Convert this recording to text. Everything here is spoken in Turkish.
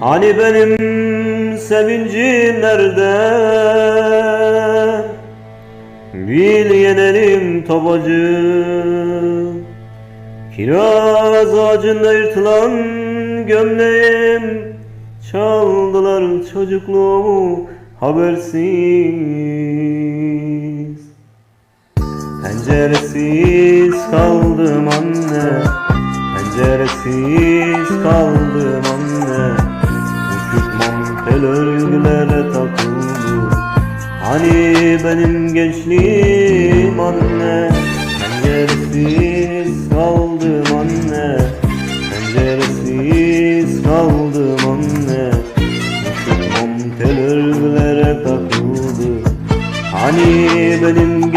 Hani benim sevincim nerede? Bil yenelim tobacı Kiraz ağacında yırtılan gömleğim. Çaldılar çocukluğumu habersiz. Penceresiz kaldım anne. Penceresiz kaldım anne Tel örgülere takıldı Hani benim gençliğim anne Penceresiz kaldım anne. Penceresiz kaldım anne. Tel örgülere takıldı Hani benim